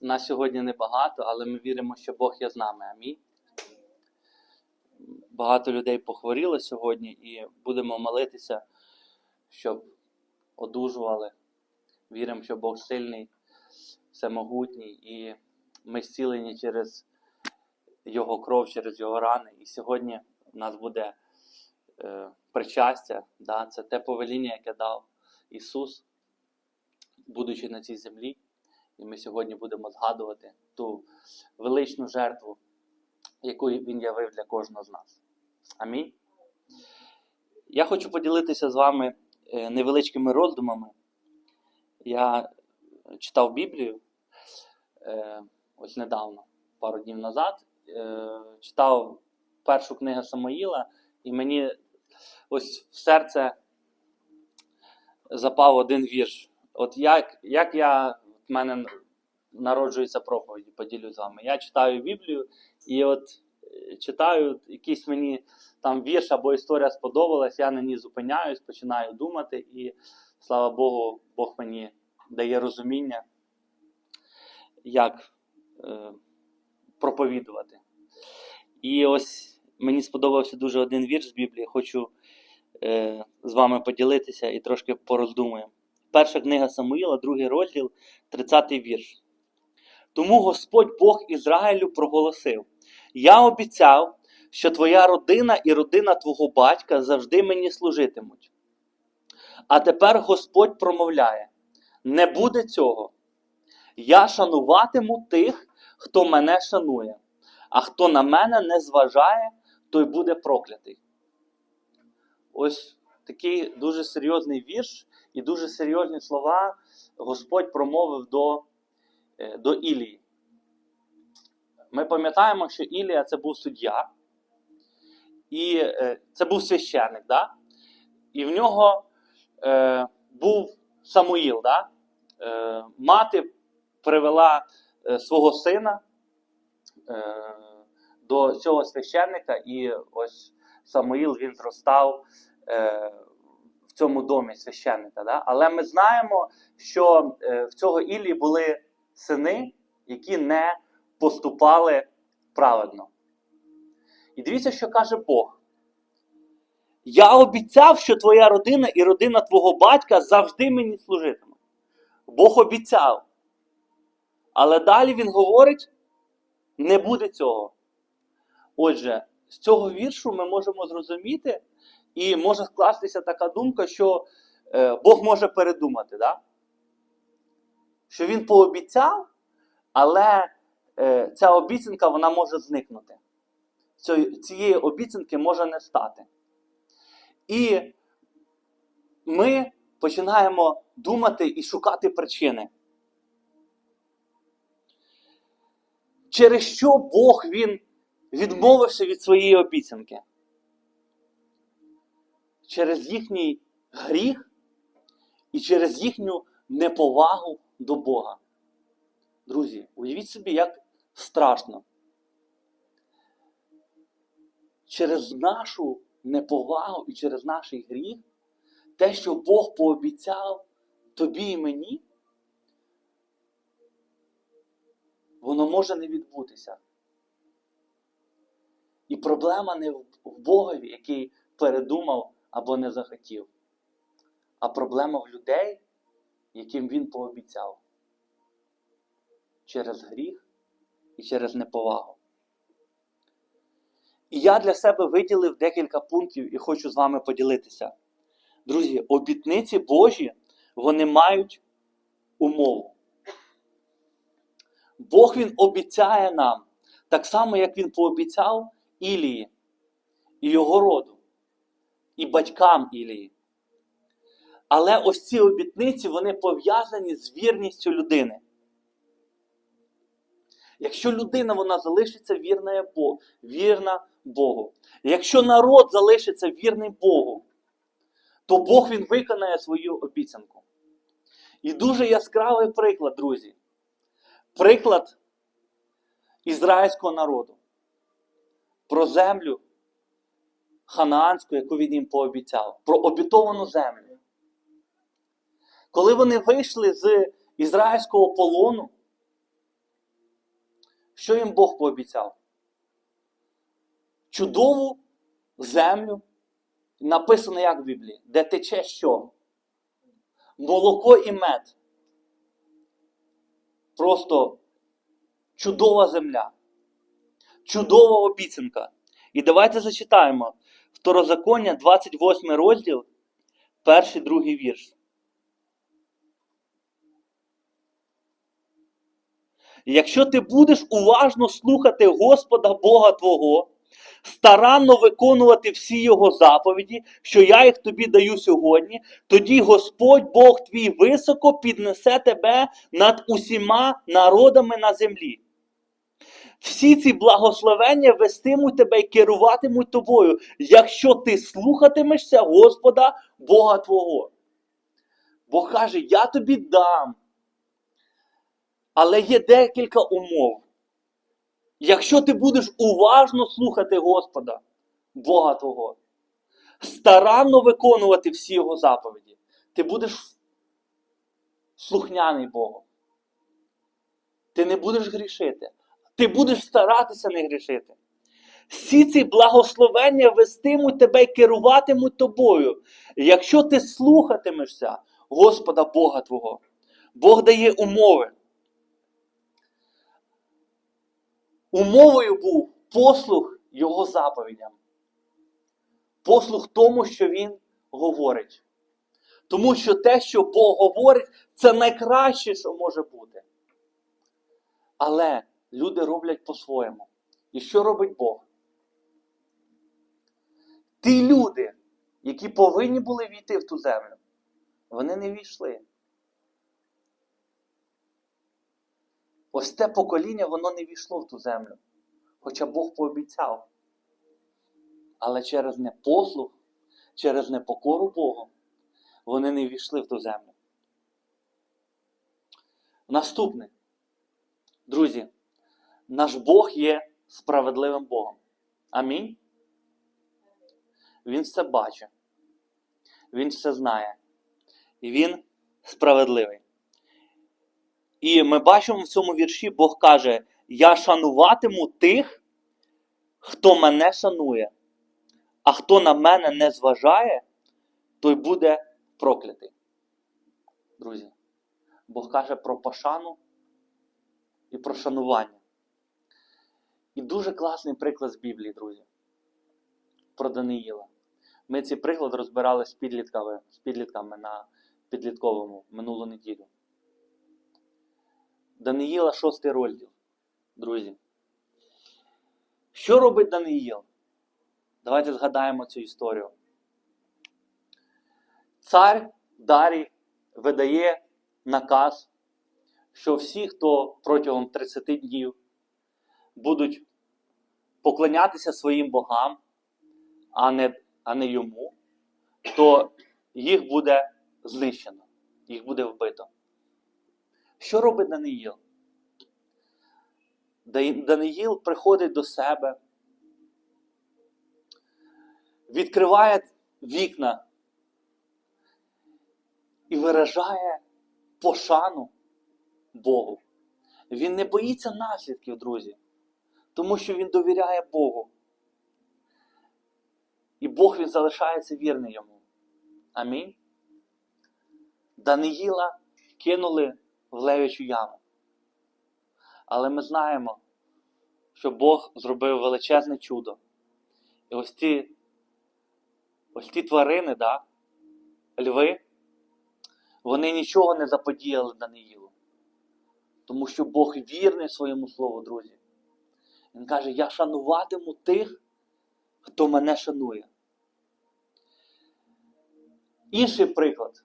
Нас сьогодні небагато, але ми віримо, що Бог є з нами. Амінь. Багато людей похворіло сьогодні і будемо молитися, щоб одужували. Віримо, що Бог сильний, всемогутній, і ми зцілені через Його кров, через Його рани. І сьогодні у нас буде е, причастя. Да? Це те повеління, яке дав Ісус, будучи на цій землі. І ми сьогодні будемо згадувати ту величну жертву, яку Він явив для кожного з нас. Амінь. Я хочу поділитися з вами е, невеличкими роздумами. Я читав Біблію е, ось недавно, пару днів назад. Е, Читав першу книгу Самоїла, і мені ось в серце запав один вірш. От як, як я мене народжується проповіді, поділю з вами. Я читаю Біблію, і от е, читаю якийсь мені там вірш або історія сподобалась, я на ній зупиняюсь, починаю думати, і слава Богу, Бог мені дає розуміння, як е, проповідувати. І ось мені сподобався дуже один вірш з Біблії. Хочу е, з вами поділитися і трошки пороздумуємо. Перша книга Самуїла, другий розділ, 30-й вірш. Тому Господь Бог Ізраїлю проголосив: Я обіцяв, що твоя родина і родина твого батька завжди мені служитимуть. А тепер Господь промовляє: не буде цього. Я шануватиму тих, хто мене шанує, а хто на мене не зважає, той буде проклятий. Ось такий дуже серйозний вірш і дуже серйозні слова Господь промовив до, е, до Ілії. Ми пам'ятаємо, що Ілія це був суддя, і е, це був священник, да? і в нього е, був Самуїл. Да? Е, мати привела е, свого сина е, до цього священника, і ось Самуїл він зростав цьому домі священника. Да? Але ми знаємо, що е, в цього Іллі були сини, які не поступали праведно. І дивіться, що каже Бог. Я обіцяв, що твоя родина і родина твого батька завжди мені служитимуть. Бог обіцяв. Але далі він говорить: не буде цього. Отже, з цього віршу ми можемо зрозуміти, і може скластися така думка, що е, Бог може передумати, да? що він пообіцяв, але е, ця обіцянка вона може зникнути. Цієї, обіцянки може не стати. І ми починаємо думати і шукати причини. Через що Бог він відмовився від своєї обіцянки? Через їхній гріх і через їхню неповагу до Бога. Друзі, уявіть собі, як страшно. Через нашу неповагу і через наш гріх, те, що Бог пообіцяв тобі і мені, воно може не відбутися. І проблема не в Богові, який передумав або не захотів, а проблема в людей, яким він пообіцяв. Через гріх і через неповагу. І я для себе виділив декілька пунктів і хочу з вами поділитися. Друзі, обітниці Божі, вони мають умову. Бог Він обіцяє нам, так само, як Він пообіцяв Ілії і його роду, і батькам Ілії. Але ось ці обітниці вони пов'язані з вірністю людини. Якщо людина вона залишиться вірна Богу, вірна Богу. Якщо народ залишиться вірним Богу, то Бог він виконає свою обіцянку. І дуже яскравий приклад, друзі. Приклад ізраїльського народу. Про землю ханаанську, яку він їм пообіцяв, про обітовану землю. Коли вони вийшли з ізраїльського полону, Що їм Бог пообіцяв? Чудову землю. Написано як в Біблії, де тече що? Молоко і мед. Просто чудова земля. Чудова обіцянка. І давайте зачитаємо Второзаконня, 28 розділ, перший другий вірш. Якщо ти будеш уважно слухати Господа Бога Твого, старанно виконувати всі Його заповіді, що я їх тобі даю сьогодні, тоді Господь Бог твій високо піднесе тебе над усіма народами на землі. Всі ці благословення вестимуть тебе і керуватимуть тобою, якщо ти слухатимешся Господа Бога Твого. Бог каже, я тобі дам. Але є декілька умов. Якщо ти будеш уважно слухати Господа, Бога Твого, старанно виконувати всі Його заповіді, ти будеш слухняний Богу. Ти не будеш грішити. Ти будеш старатися не грішити. Всі ці благословення вестимуть тебе і керуватимуть тобою. Якщо ти слухатимешся Господа Бога Твого, Бог дає умови. Умовою був послух Його заповідям. Послух тому, що Він говорить. Тому що те, що Бог говорить, це найкраще, що може бути. Але люди роблять по-своєму. І що робить Бог? Ті люди, які повинні були війти в ту землю, вони не війшли. Ось те покоління, воно не війшло в ту землю. Хоча Бог пообіцяв. Але через непослух, через непокору Богу, вони не війшли в ту землю. Наступне. Друзі, наш Бог є справедливим Богом. Амінь. Він все бачить. Він все знає. І він справедливий. І ми бачимо в цьому вірші, Бог каже: Я шануватиму тих, хто мене шанує, а хто на мене не зважає, той буде проклятий. Друзі, Бог каже про пошану і про шанування. І дуже класний приклад з Біблії, друзі. Про Даниїла. Ми цей приклад розбирали з підлітками, з підлітками на підлітковому минулу неділю. Даниїла шостий розділ, друзі. Що робить Даниїл? Давайте згадаємо цю історію. Цар Дарій видає наказ, що всі, хто протягом 30 днів будуть поклонятися своїм богам, а не, а не йому, то їх буде знищено, їх буде вбито. Що робить Даниїл? Даниїл приходить до себе, відкриває вікна і виражає пошану Богу. Він не боїться наслідків, друзі, тому що він довіряє Богу. І Бог він залишається вірний йому. Амінь. Даниїла кинули в левячу яму. Але ми знаємо, що Бог зробив величезне чудо. І ось ті ось ті тварини, да, льви, вони нічого не заподіяли Даниїлу. Тому що Бог вірний своєму слову, друзі. Він каже: Я шануватиму тих, хто мене шанує. Інший приклад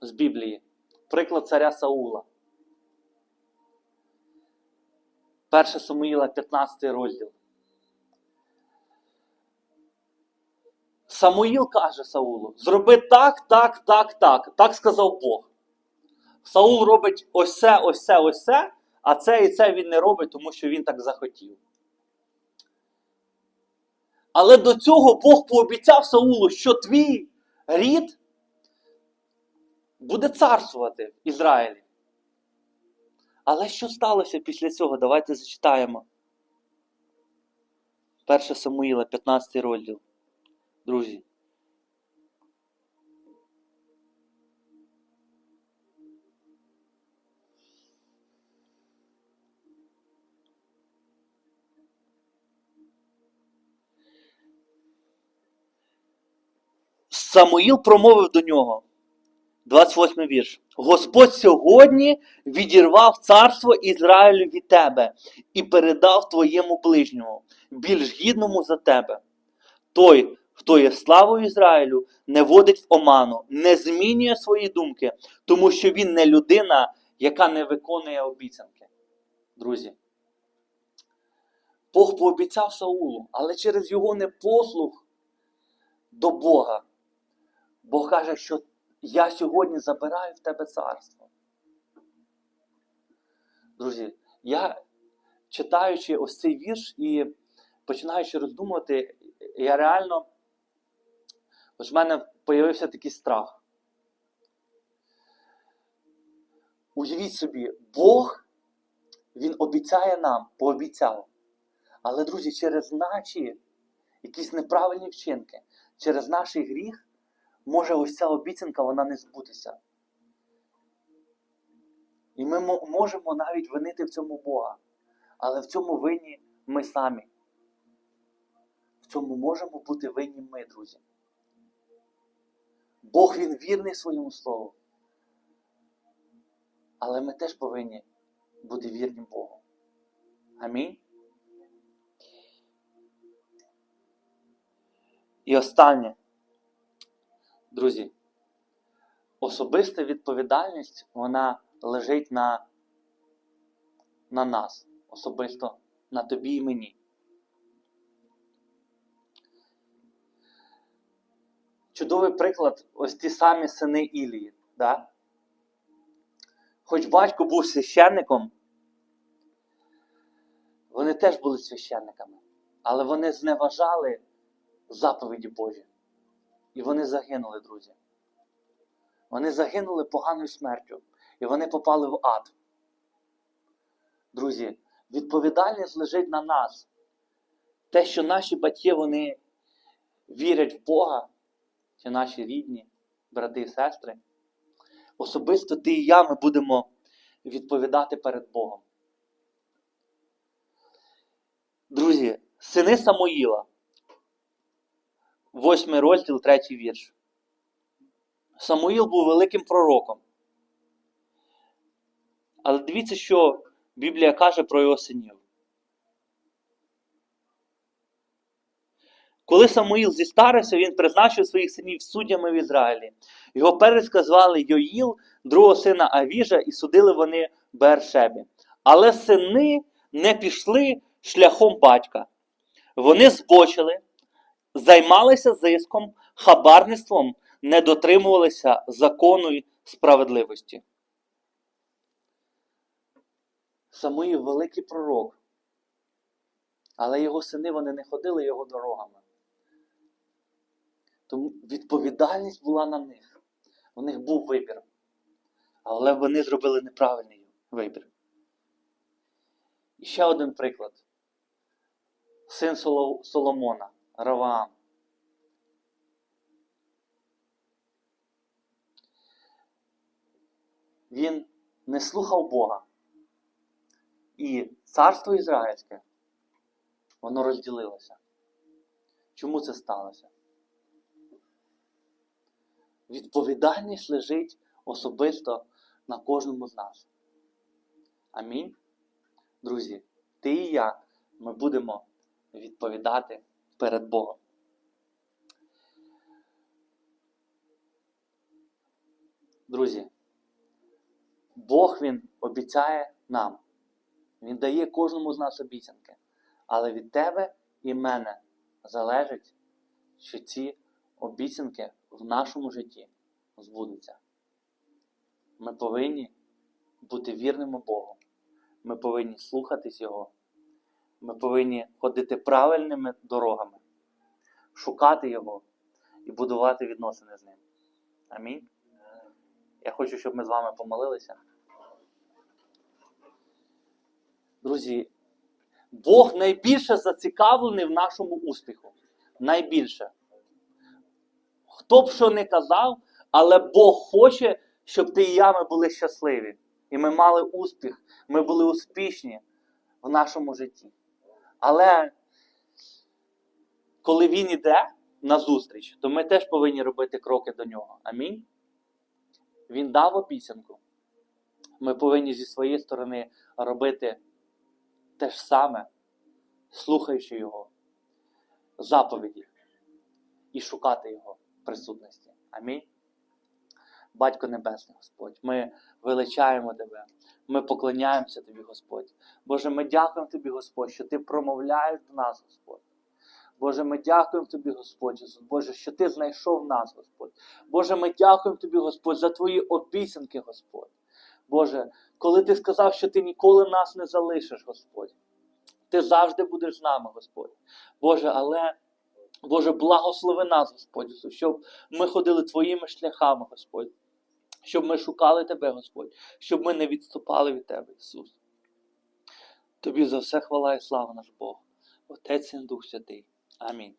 з Біблії приклад царя Саула. 1 Самуїла, 15 розділ. Самуїл каже Саулу: зроби так, так, так, так. Так сказав Бог. Саул робить ось це, ось це, ось це, а це і це він не робить, тому що він так захотів. Але до цього Бог пообіцяв Саулу, що твій рід буде царствувати в Ізраїлі. Але що сталося після цього? Давайте зачитаємо. 1 Самуїла, 15 розділ. Друзі. Самуїл промовив до нього. 28 вірш. Господь сьогодні відірвав царство Ізраїлю від тебе і передав твоєму ближньому, більш гідному за тебе. Той, хто є славою Ізраїлю, не водить в оману, не змінює свої думки, тому що він не людина, яка не виконує обіцянки. Друзі. Бог пообіцяв Саулу, але через його непослух до Бога. Бог каже, що я сьогодні забираю в тебе царство. Друзі, я читаючи ось цей вірш і починаючи роздумувати, я реально, ось в мене з'явився такий страх. Уявіть собі, Бог, Він обіцяє нам, пообіцяв. Але, друзі, через наші якісь неправильні вчинки, через наш гріх, може ось ця обіцянка вона не збутися. І ми можемо навіть винити в цьому Бога. Але в цьому винні ми самі. В цьому можемо бути винні ми, друзі. Бог він вірний своєму слову. Але ми теж повинні бути вірні Богу. Амінь. І останнє. Друзі, особиста відповідальність вона лежить на, на нас, особисто на тобі і мені. Чудовий приклад ось ті самі сини Ілії. Да? Хоч батько був священником, вони теж були священниками, але вони зневажали заповіді Божі. І вони загинули, друзі. Вони загинули поганою смертю. І вони попали в ад. Друзі, відповідальність лежить на нас. Те, що наші батьки вони вірять в Бога, чи наші рідні, брати і сестри. Особисто ти і я ми будемо відповідати перед Богом. Друзі, сини Самоїла. Восьмий розділ, третій вірш. Самуїл був великим пророком. Але дивіться, що Біблія каже про його синів. Коли Самуїл зістарився, він призначив своїх синів суддями в Ізраїлі. Його перецька звали Йоїл, другого сина Авіжа, і судили вони Бершебі. Але сини не пішли шляхом батька. Вони збочили, займалися зиском, хабарництвом, не дотримувалися закону й справедливості. Самуїл великий пророк, але його сини вони не ходили його дорогами. Тому відповідальність була на них. У них був вибір. Але вони зробили неправильний вибір. І ще один приклад. Син Соломона, Раваам. Він не слухав Бога. І царство ізраїльське, воно розділилося. Чому це сталося? Відповідальність лежить особисто на кожному з нас. Амінь. Друзі, ти і я, ми будемо відповідати перед Богом. Друзі, Бог Він обіцяє нам. Він дає кожному з нас обіцянки. Але від тебе і мене залежить, що ці обіцянки в нашому житті збудуться. Ми повинні бути вірними Богу. Ми повинні слухатись Його. Ми повинні ходити правильними дорогами, шукати Його і будувати відносини з ним. Амінь. Я хочу, щоб ми з вами помолилися. Друзі, Бог найбільше зацікавлений в нашому успіху. Найбільше. Хто б що не казав, але Бог хоче, щоб ти і я ми були щасливі. І ми мали успіх, ми були успішні в нашому житті. Але коли він іде на зустріч, то ми теж повинні робити кроки до нього. Амінь. Він дав обіцянку. Ми повинні зі своєї сторони робити те ж саме, слухаючи Його заповіді і шукати Його присутності. Амінь. Батько Небесний Господь, ми величаємо Тебе, ми поклоняємося Тобі, Господь. Боже, ми дякуємо Тобі, Господь, що Ти промовляєш до нас, Господь. Боже, ми дякуємо Тобі, Господь, Боже, що Ти знайшов нас, Господь. Боже, ми дякуємо Тобі, Господь, за Твої обіцянки, Господь. Боже, коли Ти сказав, що Ти ніколи нас не залишиш, Господь. Ти завжди будеш з нами, Господь. Боже, але, Боже, благослови нас, Господь, щоб ми ходили Твоїми шляхами, Господь. Щоб ми шукали Тебе, Господь, щоб ми не відступали від Тебе, Ісус. Тобі за все хвала і слава наш Бог. Отець і Дух Святий. Амінь.